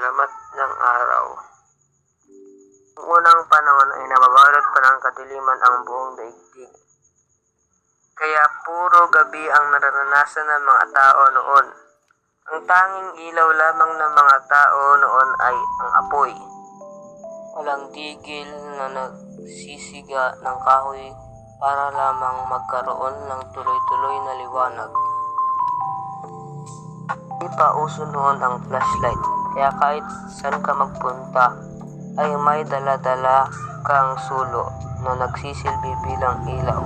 lamat ng araw. Noong unang panahon ay nababalot pa ng kadiliman ang buong daigdig. Kaya puro gabi ang nararanasan ng mga tao noon. Ang tanging ilaw lamang ng mga tao noon ay ang apoy. Walang tigil na nagsisiga ng kahoy para lamang magkaroon ng tuloy-tuloy na liwanag. Di pa uso noon ang flashlight, kaya kahit saan ka magpunta, ay may dala-dala kang sulo na nagsisilbi bilang ilaw.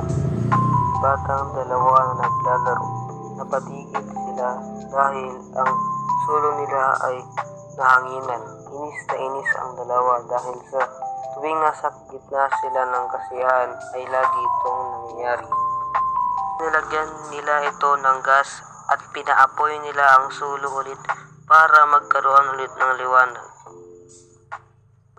Batang dalawa na naglalaro, napatigil sila dahil ang sulo nila ay nahanginan. Inis na inis ang dalawa dahil sa tuwing nasa gitna sila ng kasiyahan ay lagi itong nangyayari. Nilagyan nila ito ng gas at pinaapoy nila ang sulo ulit para magkaroon ulit ng liwanag.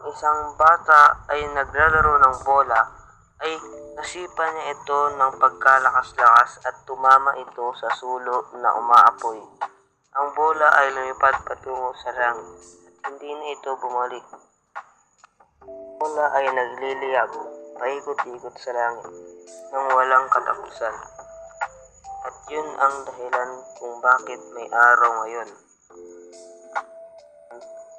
Isang bata ay naglalaro ng bola ay nasipa niya ito ng pagkalakas-lakas at tumama ito sa sulo na umaapoy. Ang bola ay lumipad patungo sa langit at hindi na ito bumalik. Bola ay nagliliyag, paikot-ikot sa langit nang walang katapusan. At yun ang dahilan kung bakit may araw ngayon.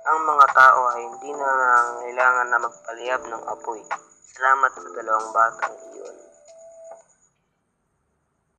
Ang mga tao ay hindi na nangangailangan na magpaliyab ng apoy. Salamat sa dalawang batang iyon.